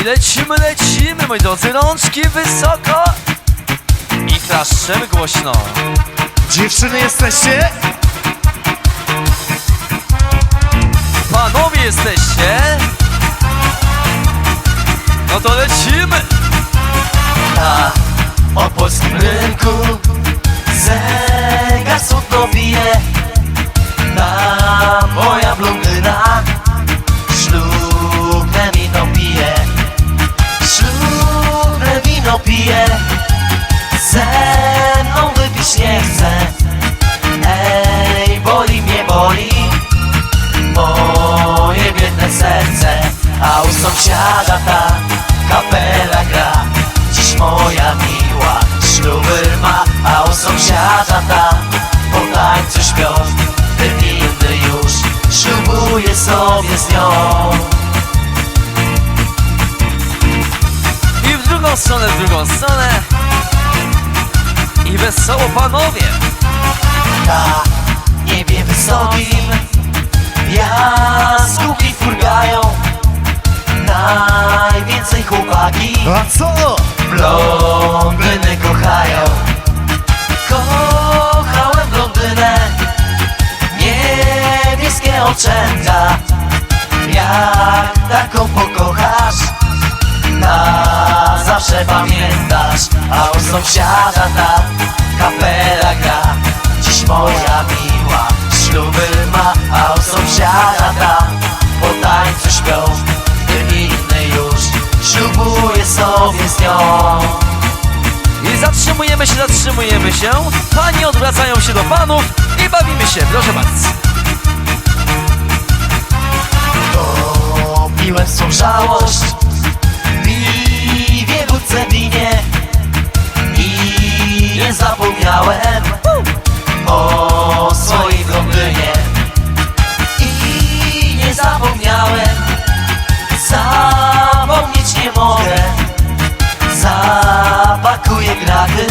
I lecimy, lecimy, moi drodzy, rączki wysoko i klaszczemy głośno. Dziewczyny jesteście? Panowie jesteście? No to lecimy! Na opolskim rynku zegar smutno bije I w drugą stronę, w drugą stronę. I wesoło panowie. Na niebie wysokim Jaskółki furgają Najwięcej chłopaki A co? Blondyny kochają Kochałem blondynę Niebieskie oczęta Jak taką pokochasz Na zawsze pamiętasz A u sąsiada ta kapela gra Dziś moja miła śluby ma A u sąsiada ta po tańcu śpią Ten inny już ślubuje sobie z nią I zatrzymujemy się, zatrzymujemy się. Panie odwracają się do panów i bawimy się, proszę bardzo. Topiłem swą żałość. Piwie, wódce, winie I nie zapomniałem O swojej blondynie I nie zapomniałem Zapomnieć nie mogę. Zapakuję graty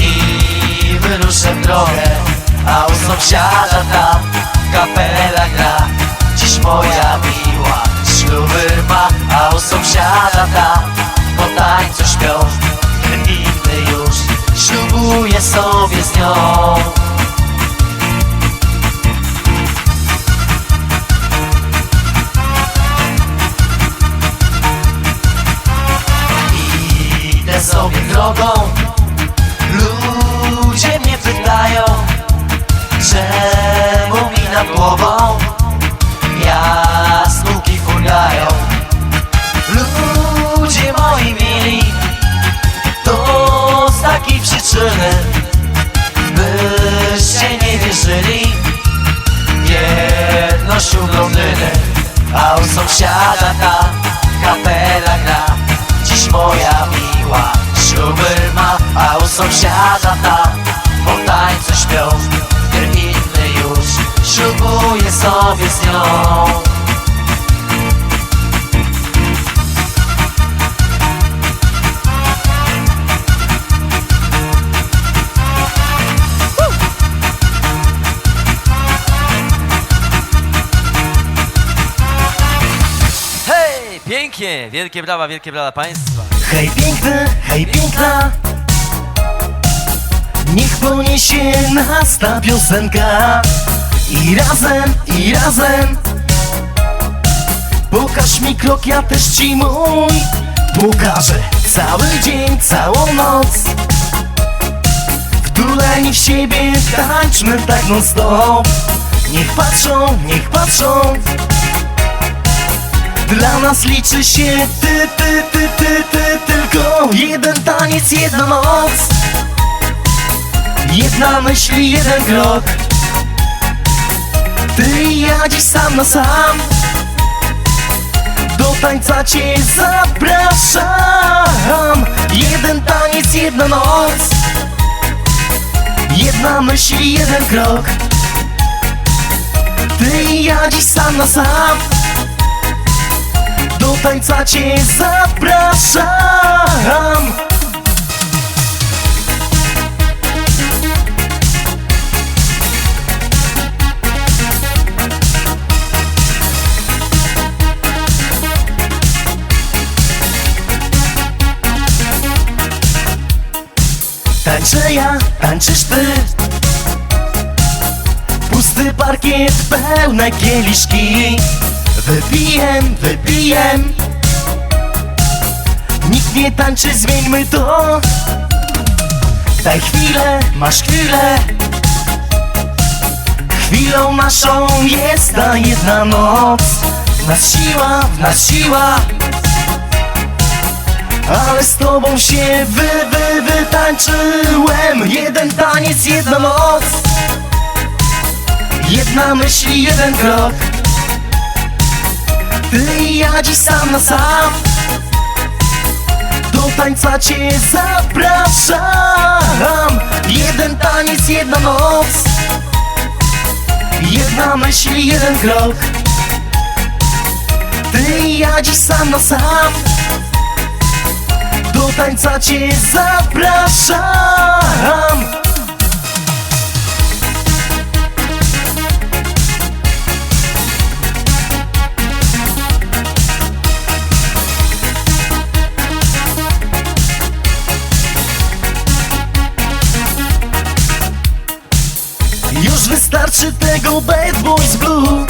I wyruszę w drogę A u sąsiada tam kapela gra. Dziś moja przyczyny Byście nie wierzyli. Jednością blondyny A u sąsiada ta kapela gra. Dziś moja miła śluby ma A u sąsiada ta po tańcu śpią. Ten inny już ślubuje sobie z nią pięknie, wielkie brawa, wielkie brawa państwa. Hej piękny, hej piękna. Niech poniesie nas ta piosenka. I razem, i razem. Pokaż mi krok, ja też ci mój. Pokażę cały dzień, całą noc. Wtuleni w siebie, tańczmy tak non stop Niech patrzą, niech patrzą dla nas liczy się ty, ty, ty, ty, ty Tylko jeden taniec, jedna noc Jedna myśl, jeden krok. Ty i ja dziś sam na sam. Do tańca cię zapraszam. Jeden taniec, jedna noc Jedna myśl, jeden krok. Ty i ja dziś sam na sam do tańca cię zapraszam. Tańczę ja, tańczysz ty. Pusty parkiet, pełne kieliszki. Wypijem, wypijem. Nikt nie tańczy, zmieńmy to. Daj chwilę, masz chwilę. Chwilą naszą jest ta jedna noc. W nas siła, w nas siła. Ale z tobą się wy, wy, wytańczyłem. Jeden taniec, jedna noc. Jedna myśl, jeden krok Ty i ja dziś sam na sam. Do tańca cię zapraszam. Jeden taniec, jedna noc. Jedna myśl, jeden krok. Ty i ja dziś sam na sam. Do tańca cię zapraszam Już wystarczy tego Bad Boys Blue.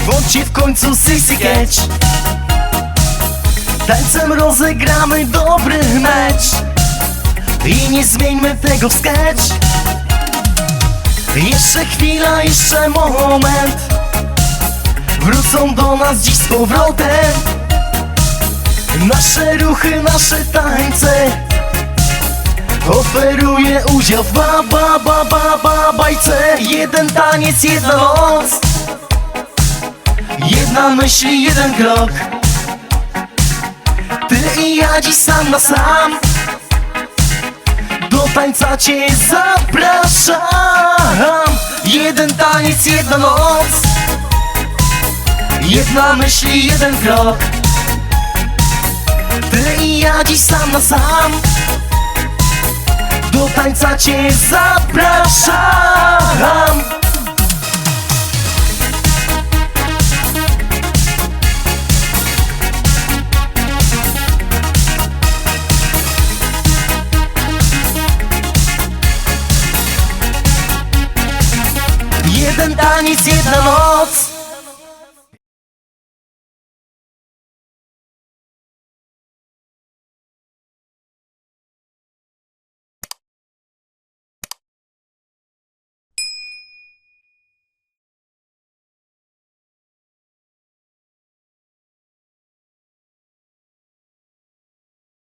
Włączcie w końcu Sissy Catch. Tańcem rozegramy dobry mecz. I nie zmieńmy tego sketch. Jeszcze chwila, jeszcze moment. Wrócą do nas dziś z powrotem. Nasze ruchy, nasze tańce Oferuję udział w ba ba ba ba ba bajce. Jeden taniec, jedna noc. Jedna myśl, jeden krok. Ty i ja dziś sam na sam. Do tańca cię zapraszam. Jeden taniec, jedna noc. Jedna myśl, jeden krok. Ty i ja dziś sam na sam do tańca cię zapraszam Jeden taniec, jedna